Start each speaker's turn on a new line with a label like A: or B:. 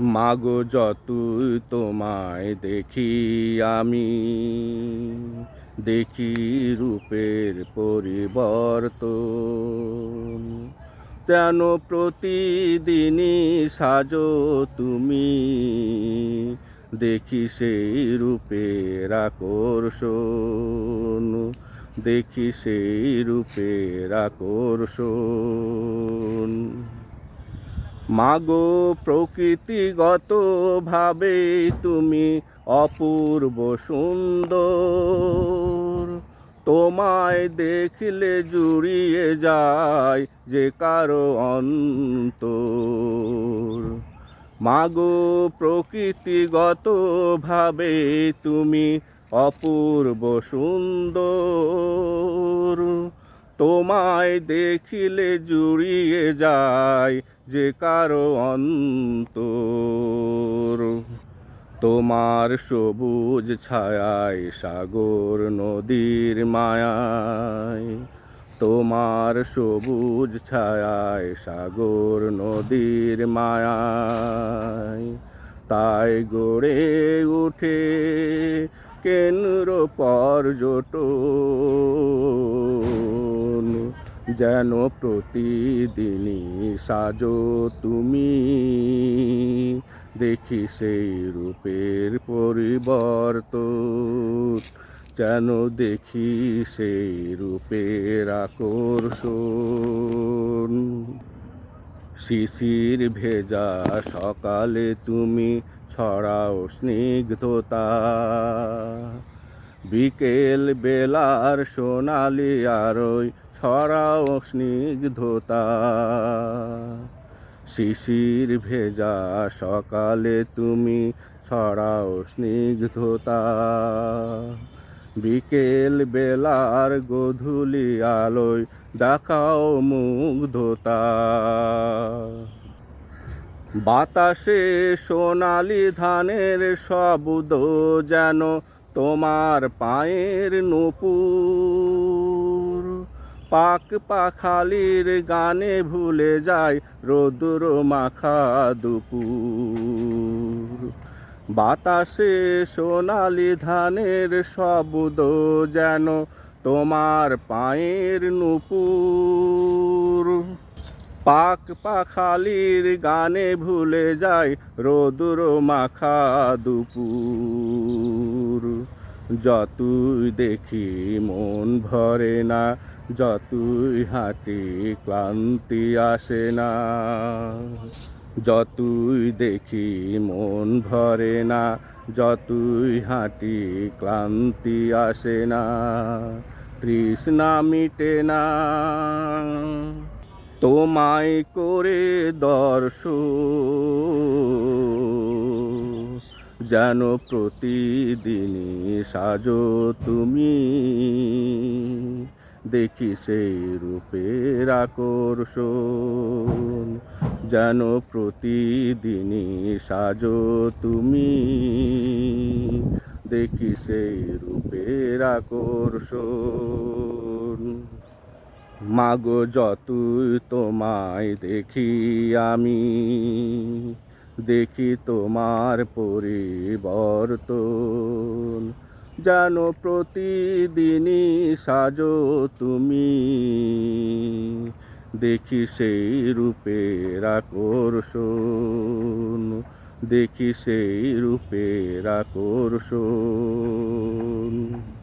A: মাগো যতই তোমায় দেখি আমি, দেখি রূপের পরিবর্তন। যেন প্রতিদিনই সাজো তুমি, দেখি সেই রূপের আকর্ষণ, দেখি সেই রূপের আকর্ষণ। মাগো প্রকৃতিগতভাবে তুমি অপূর্ব সুন্দর। তোমায় দেখলে জুড়িয়ে যায় যে কারও অন্তর। মাগো প্রকৃতিগতভাবে তুমি অপূর্ব সুন্দর। তোমায় দেখিলে জুড়িয়ে যায় যে কারও অন্তর। তোমার সবুজ ছায়ায় সাগর নদীর মায়ায়। তোমার সবুজ ছায়ায় সাগর নদীর মায়ায়। তাই গড়ে উঠে কেন্দ্র পর্যটন যেন প্রতিদিনই সাজো তুমি। দেখি সেই রূপের পরিবর্তন। যেন দেখি সেই রূপের আকর্ষণ। শিশির ভেজা সকালে তুমি ছড়াও স্নিগ্ধতা। বিকেল বেলার সোনালি আরই ছড়াও স্নিগ্ধতা। শিশির ভেজা সকালে তুমি ছড়াও স্নিগ্ধতা। বিকেল বেলার গধূলি আলোয় দেখাও মুগ্ধতা। বাতাসে সোনালি ধানের শব্দ যেন তোমার পায়ের নুপুর। পাক পাখালির গানে ভুলে যায় রোদুর মাখা দুপুর। বাতাসে সোনালি ধানের শব্দ যেন তোমার পায়ের নুপুর। পাক পাখালির গানে ভুলে যায় রোদুর মাখা দুপুর। যতই দেখি মন ভরে না, যতই হাঁটি ক্লান্তি আসে না। যতই দেখি মন ভরে না, যতই হাঁটি ক্লান্তি আসে না। তৃষ্ণা মিটে না। তোমায় করে দর্শ যেন প্রতিদিনই সাজো তুমি। দেখি সেই রূপের আকর্ষণ। যেন প্রতিদিনই সাজো তুমি। দেখি সেই রূপের আকর্ষণ। মাগো যতই তোমায় দেখি আমি, দেখি তোমার পরিবর্তন। যেন প্রতিদিনই সাজো তুমি, দেখি সেই রূপের আকর্ষণ, দেখি সেই রূপের আকর্ষণ।